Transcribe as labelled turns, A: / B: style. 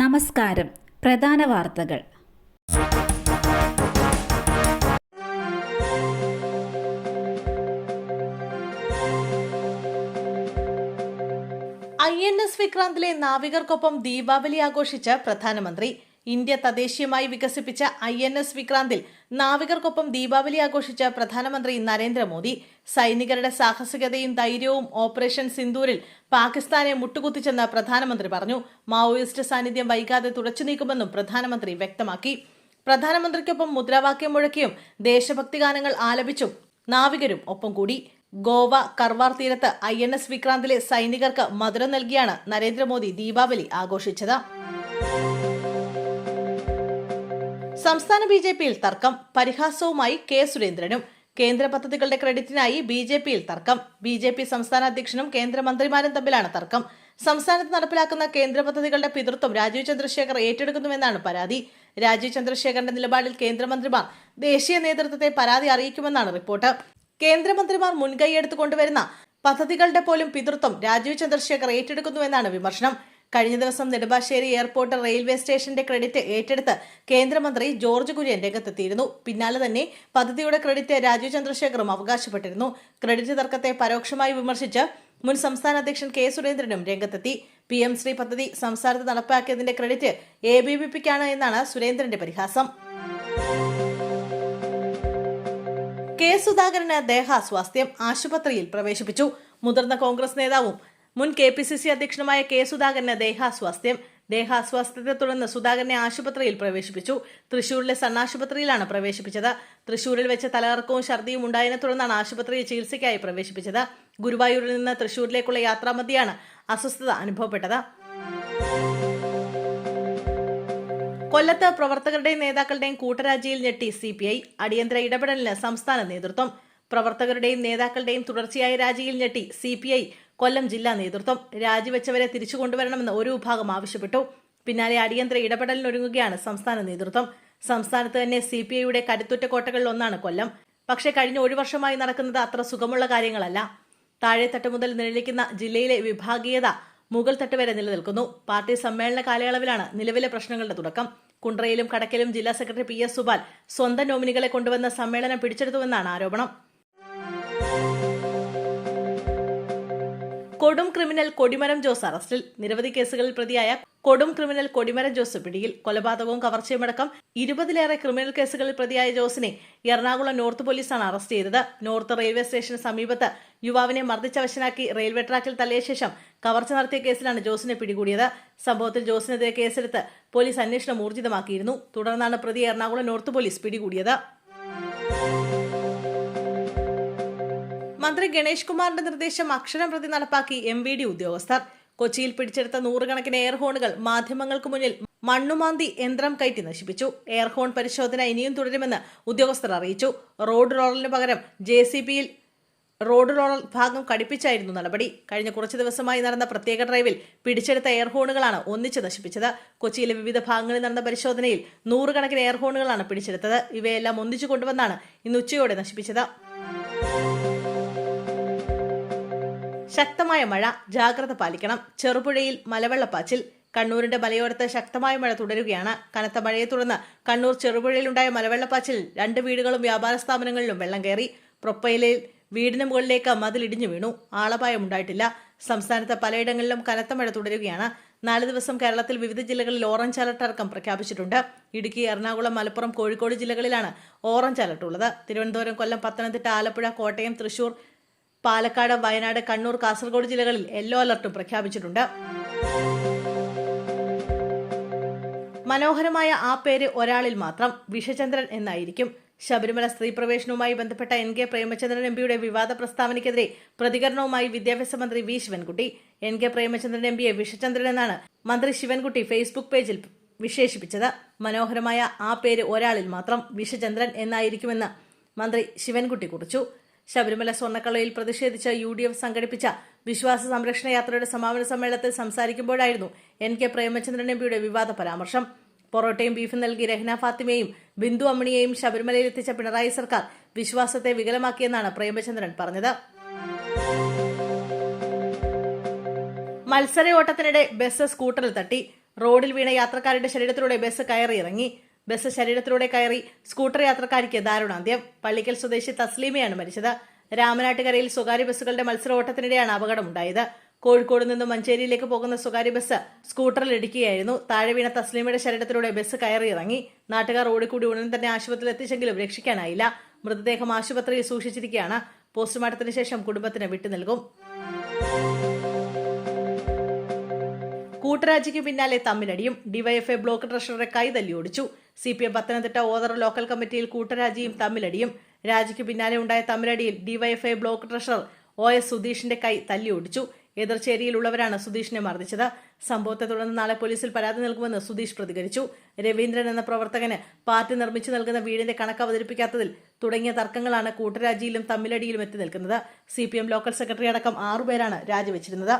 A: നമസ്കാരം. പ്രധാന വാർത്തകൾ.
B: ഐ എൻ എസ് വിക്രാന്തിലെ നാവികർക്കൊപ്പം ദീപാവലി ആഘോഷിച്ച പ്രധാനമന്ത്രി ഇന്ത്യ തദ്ദേശീയമായി വികസിപ്പിച്ച ഐ എൻ എസ് വിക്രാന്തിൽ നാവികർക്കൊപ്പം ദീപാവലി ആഘോഷിച്ച പ്രധാനമന്ത്രി നരേന്ദ്രമോദി സൈനികരുടെ സാഹസികതയും ധൈര്യവും ഓപ്പറേഷൻ സിന്ദൂരിൽ പാകിസ്ഥാനെ മുട്ടുകുത്തിച്ചെന്ന് പ്രധാനമന്ത്രി പറഞ്ഞു. മാവോയിസ്റ്റ് സാന്നിധ്യം വൈകാതെ തുടച്ചുനീക്കുമെന്നും പ്രധാനമന്ത്രി വ്യക്തമാക്കി. പ്രധാനമന്ത്രിക്കൊപ്പം മുദ്രാവാക്യം മുഴക്കിയും ദേശഭക്തി ഗാനങ്ങൾ ആലപിച്ചും നാവികരും ഒപ്പം കൂടി. ഗോവ കർവാർ തീരത്ത് ഐ എൻ എസ് വിക്രാന്തിലെ സൈനികർക്ക് മധുരം നൽകിയാണ് നരേന്ദ്രമോദി ദീപാവലി ആഘോഷിച്ചത്. സംസ്ഥാന ബി ജെ പിയിൽ തർക്കം. പരിഹാസവുമായി കെ സുരേന്ദ്രനും. കേന്ദ്ര പദ്ധതികളുടെ ക്രെഡിറ്റിനായി ബി ജെ പിയിൽ തർക്കം. ബി ജെ പി സംസ്ഥാന അധ്യക്ഷനും കേന്ദ്രമന്ത്രിമാരും തമ്മിലാണ് തർക്കം. സംസ്ഥാനത്ത് നടപ്പിലാക്കുന്ന കേന്ദ്ര പദ്ധതികളുടെ പിതൃത്വം രാജീവ് ചന്ദ്രശേഖർ ഏറ്റെടുക്കുന്നുവെന്നാണ് പരാതി. രാജീവ് ചന്ദ്രശേഖറിന്റെ നിലപാടിൽ കേന്ദ്രമന്ത്രിമാർ ദേശീയ നേതൃത്വത്തെ പരാതി അറിയിക്കുമെന്നാണ് റിപ്പോർട്ട്. കേന്ദ്രമന്ത്രിമാർ മുൻകൈയെടുത്ത് കൊണ്ടുവരുന്ന പദ്ധതികളുടെ പോലും പിതൃത്വം രാജീവ് ചന്ദ്രശേഖർ ഏറ്റെടുക്കുന്നുവെന്നാണ് വിമർശനം. കഴിഞ്ഞ ദിവസം നെടുമ്പാശ്ശേരി എയർപോർട്ട് റെയിൽവേ സ്റ്റേഷന്റെ ക്രെഡിറ്റ് ഏറ്റെടുത്ത് കേന്ദ്രമന്ത്രി ജോർജ് കുര്യൻ രംഗത്തെത്തിയിരുന്നു. പിന്നാലെ തന്നെ പദ്ധതിയുടെ ക്രെഡിറ്റ് രാജീവ് ചന്ദ്രശേഖറും അവകാശപ്പെട്ടിരുന്നു. ക്രെഡിറ്റ് തർക്കത്തെ പരോക്ഷമായി വിമർശിച്ച് മുൻ സംസ്ഥാന അധ്യക്ഷൻ കെ സുരേന്ദ്രനും രംഗത്തെത്തി. പി എം ശ്രീ പദ്ധതി സംസ്ഥാനത്ത് നടപ്പാക്കിയതിന്റെ ക്രെഡിറ്റ് എ ബി വി പിക്കാണ് എന്നാണ് സുരേന്ദ്രന്റെ പരിഹാസം. കെ സുധാകരന് ദേഹാസ്വാസ്ഥ്യം ആശുപത്രിയിൽ പ്രവേശിപ്പിച്ചു. മുതിർന്ന കോൺഗ്രസ് നേതാവും മുൻ കെ പി സി സി അധ്യക്ഷനുമായ കെ സുധാകരന് ദേഹാസ്വാസ്ഥ്യം. ദേഹാസ്വാസ്ഥ്യത്തെ തുടർന്ന് സുധാകരനെ ആശുപത്രിയിൽ പ്രവേശിപ്പിച്ചു. തൃശൂരിലെ സണ്ണാശുപത്രിയിലാണ് പ്രവേശിപ്പിച്ചത്. തൃശൂരിൽ വെച്ച് തലകറക്കവും ഛർദിയും ഉണ്ടായതിനെ തുടർന്നാണ് ആശുപത്രിയിൽ ചികിത്സയ്ക്കായി പ്രവേശിപ്പിച്ചത്. ഗുരുവായൂരിൽ നിന്ന് തൃശൂരിലേക്കുള്ള യാത്രാമധ്യയാണ് അസ്വസ്ഥത അനുഭവപ്പെട്ടത്. കൊല്ലത്ത് പ്രവർത്തകരുടെയും നേതാക്കളുടെയും കൂട്ടരാജിയിൽ ഞെട്ടി സി പി ഐ. അടിയന്തര ഇടപെടലിന് സംസ്ഥാന നേതൃത്വം. പ്രവർത്തകരുടെയും നേതാക്കളുടെയും തുടർച്ചയായ രാജിയിൽ ഞെട്ടി സി പി ഐ. കൊല്ലം ജില്ലാ നേതൃത്വം രാജിവെച്ചവരെ തിരിച്ചു കൊണ്ടുവരണമെന്ന് ഒരു വിഭാഗം ആവശ്യപ്പെട്ടു. പിന്നാലെ അടിയന്തര ഇടപെടലിനൊരുങ്ങുകയാണ് സംസ്ഥാന നേതൃത്വം. സംസ്ഥാനത്ത് തന്നെ സി പി ഐയുടെ കരുത്തുറ്റ കോട്ടകളിൽ ഒന്നാണ് കൊല്ലം. പക്ഷേ കഴിഞ്ഞ ഒരു വർഷമായി നടക്കുന്നത് അത്ര സുഖമുള്ള കാര്യങ്ങളല്ല. താഴെത്തട്ട് മുതൽ നിലനിൽക്കുന്ന ജില്ലയിലെ വിഭാഗീയത മുകൾ തട്ട് വരെ നിലനിൽക്കുന്നു. പാർട്ടി സമ്മേളന കാലയളവിലാണ് നിലവിലെ പ്രശ്നങ്ങളുടെ തുടക്കം. കുണ്ട്രയിലും കടക്കലും ജില്ലാ സെക്രട്ടറി പി എസ് സുബാൽ സ്വന്തം നോമിനികളെ കൊണ്ടുവന്ന സമ്മേളനം പിടിച്ചെടുത്തുവെന്നാണ് ആരോപണം. കൊടും ക്രിമിനൽ കൊടിമരം ജോസ് അറസ്റ്റിൽ. നിരവധി കേസുകളിൽ പ്രതിയായ കൊടും ക്രിമിനൽ കൊടിമരം ജോസ് പിടിയിൽ. കൊലപാതകവും കവർച്ചയുമടക്കം ഇരുപതിലേറെ ക്രിമിനൽ കേസുകളിൽ പ്രതിയായ ജോസിനെ എറണാകുളം നോർത്ത് പോലീസാണ് അറസ്റ്റ് ചെയ്തത്. നോർത്ത് റെയിൽവേ സ്റ്റേഷന് സമീപത്ത് യുവാവിനെ മർദ്ദിച്ചവശനാക്കി റെയിൽവേ ട്രാക്കിൽ തള്ളിയ ശേഷം കവർച്ച നടത്തിയ കേസിലാണ് ജോസിനെ പിടികൂടിയത്. സംഭവത്തിൽ ജോസിനെതിരെ കേസെടുത്ത് പോലീസ് അന്വേഷണം ഊർജിതമാക്കിയിരുന്നു. തുടർന്നാണ് പ്രതി എറണാകുളം നോർത്ത് പോലീസ് പിടികൂടിയത്. മന്ത്രി ഗണേഷ് കുമാറിന്റെ നിർദ്ദേശം അക്ഷരം പ്രതി നടപ്പാക്കി എം വി ഡി ഉദ്യോഗസ്ഥർ. കൊച്ചിയിൽ പിടിച്ചെടുത്ത നൂറുകണക്കിന് എയർഹോണുകൾ മാധ്യമങ്ങൾക്ക് മുന്നിൽ മണ്ണുമാന്തി യന്ത്രം കയറ്റി നശിപ്പിച്ചു. എയർഹോൺ പരിശോധന ഇനിയും തുടരുമെന്ന് ഉദ്യോഗസ്ഥർ അറിയിച്ചു. റോഡ് റോളറിന് പകരം ജെ സി ബിയിൽ റോഡ് റോളർ ഭാഗം കടിപ്പിച്ചായിരുന്നു നടപടി. കഴിഞ്ഞ കുറച്ച് ദിവസമായി നടന്ന പ്രത്യേക ഡ്രൈവിൽ പിടിച്ചെടുത്ത എയർഹോണുകളാണ് ഒന്നിച്ച് നശിപ്പിച്ചത്. കൊച്ചിയിലെ വിവിധ ഭാഗങ്ങളിൽ നടന്ന പരിശോധനയിൽ നൂറുകണക്കിന് എയർഹോണുകളാണ് പിടിച്ചെടുത്തത്. ഇവയെല്ലാം ഒന്നിച്ചു കൊണ്ടുവന്നാണ് ഇന്ന് ഉച്ചയോടെ നശിപ്പിച്ചത്. ശക്തമായ മഴ ജാഗ്രത പാലിക്കണം. ചെറുപുഴയിൽ മലവെള്ളപ്പാച്ചിൽ. കണ്ണൂരിന്റെ മലയോരത്ത് ശക്തമായ മഴ തുടരുകയാണ്. കനത്ത മഴയെ തുടർന്ന് കണ്ണൂർ ചെറുപുഴയിലുണ്ടായ മലവെള്ളപ്പാച്ചിൽ രണ്ട് വീടുകളും വ്യാപാര സ്ഥാപനങ്ങളിലും വെള്ളം കയറി. പ്രൊപ്പയിലെ വീടിന് മുകളിലേക്ക് മതിലിടിഞ്ഞു വീണു. ആളപായമുണ്ടായിട്ടില്ല സംസ്ഥാനത്ത് പലയിടങ്ങളിലും കനത്ത മഴ തുടരുകയാണ്. നാല് ദിവസം കേരളത്തിൽ വിവിധ ജില്ലകളിൽ ഓറഞ്ച് അലർട്ട് അടക്കം പ്രഖ്യാപിച്ചിട്ടുണ്ട്. ഇടുക്കി എറണാകുളം മലപ്പുറം കോഴിക്കോട് ജില്ലകളിലാണ് ഓറഞ്ച് അലർട്ട് ഉള്ളത് തിരുവനന്തപുരം കൊല്ലം പത്തനംതിട്ട ആലപ്പുഴ കോട്ടയം തൃശൂർ പാലക്കാട് വയനാട് കണ്ണൂർ കാസർഗോഡ് ജില്ലകളിൽ യെല്ലോ അലർട്ടും പ്രഖ്യാപിച്ചിട്ടുണ്ട്. മനോഹരമായ ആ പേര് ഒരാളിൽ മാത്രം വിഷചന്ദ്രൻ എന്നായിരിക്കും. ശബരിമല സ്ത്രീ പ്രവേശനവുമായി ബന്ധപ്പെട്ട എൻ കെ പ്രേമചന്ദ്രൻ എം പിയുടെ വിവാദ പ്രസ്താവനയ്ക്കെതിരെ പ്രതികരണവുമായി വിദ്യാഭ്യാസ മന്ത്രി V. Sivankutty N K Premachandran M പിയെ വിഷചന്ദ്രൻ എന്നാണ് മന്ത്രി ശിവൻകുട്ടി ഫേസ്ബുക്ക് പേജിൽ വിശേഷിപ്പിച്ചത്. മനോഹരമായ ആ പേര് ഒരാളിൽ മാത്രം വിഷചന്ദ്രൻ എന്നായിരിക്കുമെന്ന് മന്ത്രി ശിവൻകുട്ടി കുറിച്ചു. ശബരിമല സ്വർണക്കളയിൽ പ്രതിഷേധിച്ച് യു ഡി എഫ് സംഘടിപ്പിച്ച വിശ്വാസ സംരക്ഷണ യാത്രയുടെ സമാപന സമ്മേളനത്തിൽ സംസാരിക്കുമ്പോഴായിരുന്നു എൻ കെ പ്രേമചന്ദ്രൻ എംപിയുടെ വിവാദ പരാമർശം. പൊറോട്ടയും ബീഫും നൽകി രഹ്ന ഫാത്തിമയും ബിന്ദു അമ്മണിയെയും ശബരിമലയിൽ എത്തിച്ച പിണറായി സർക്കാർ വിശ്വാസത്തെ വികലമാക്കിയെന്നാണ് പ്രേമചന്ദ്രൻ പറഞ്ഞത്. മത്സര ഓട്ടത്തിനിടെ ബസ് സ്കൂട്ടറിൽ തട്ടി. റോഡിൽ വീണ യാത്രക്കാരുടെ ശരീരത്തിലൂടെ ബസ് കയറി ഇറങ്ങി ബസ് ശരീരത്തിലൂടെ കയറി സ്കൂട്ടർ യാത്രക്കാരിക്ക് ദാരുണാന്ത്യം പള്ളിക്കൽ സ്വദേശി തസ്ലീമയാണ് മരിച്ചത്. രാമനാട്ടുകരയിൽ സ്വകാര്യ ബസ്സുകളുടെ മത്സര ഓട്ടത്തിനിടെയാണ് അപകടമുണ്ടായത്. കോഴിക്കോട് നിന്നും മഞ്ചേരിയിലേക്ക് പോകുന്ന സ്വകാര്യ ബസ് സ്കൂട്ടറിൽ ഇടിക്കുകയായിരുന്നു. താഴെ വീണ തസ്ലീമയുടെ ശരീരത്തിലൂടെ ബസ് കയറി ഇറങ്ങി. നാട്ടുകാർ ഓടിക്കൂടി ഉടൻ തന്നെ ആശുപത്രിയിൽ എത്തിച്ചെങ്കിലും രക്ഷിക്കാനായില്ല. മൃതദേഹം ആശുപത്രിയിൽ സൂക്ഷിച്ചിരിക്കുകയാണ്. പോസ്റ്റ്മോർട്ടത്തിന് ശേഷം കുടുംബത്തിന് വിട്ടു നൽകും കൂട്ടരാജിക്ക് പിന്നാലെ തമ്മിലടിയും ഡിവൈഎഫ്ഐ ബ്ലോക്ക് ട്രഷററെ കൈതല്ലി ഓടിച്ചു. C P M Pathanamthitta Othara local കമ്മിറ്റിയിൽ കൂട്ടരാജിയും തമ്മിലടിയും. രാജിക്ക് പിന്നാലെ ഉണ്ടായ തമ്മിലടിയിൽ DYFI block treasurer O S സുധീഷിന്റെ കൈ തല്ലി ഓടിച്ചു. എതിർചേരിയിലുള്ളവരാണ് സുധീഷിനെ മർദ്ദിച്ചത്. സംഭവത്തെ തുടർന്ന് നാളെ പോലീസിൽ പരാതി നൽകുമെന്ന് സുധീഷ് പ്രതികരിച്ചു. രവീന്ദ്രൻ എന്ന പ്രവർത്തകന് പാർട്ടി നിർമ്മിച്ചു നൽകുന്ന വീടിന്റെ കണക്ക് അവതരിപ്പിക്കാത്തതിൽ തുടങ്ങിയ തർക്കങ്ങളാണ് കൂട്ടരാജിയിലും തമ്മിലടിയിലും എത്തി നിൽക്കുന്നത്. സി ലോക്കൽ സെക്രട്ടറി അടക്കം ആറുപേരാണ് രാജിവെച്ചിരുന്നത്.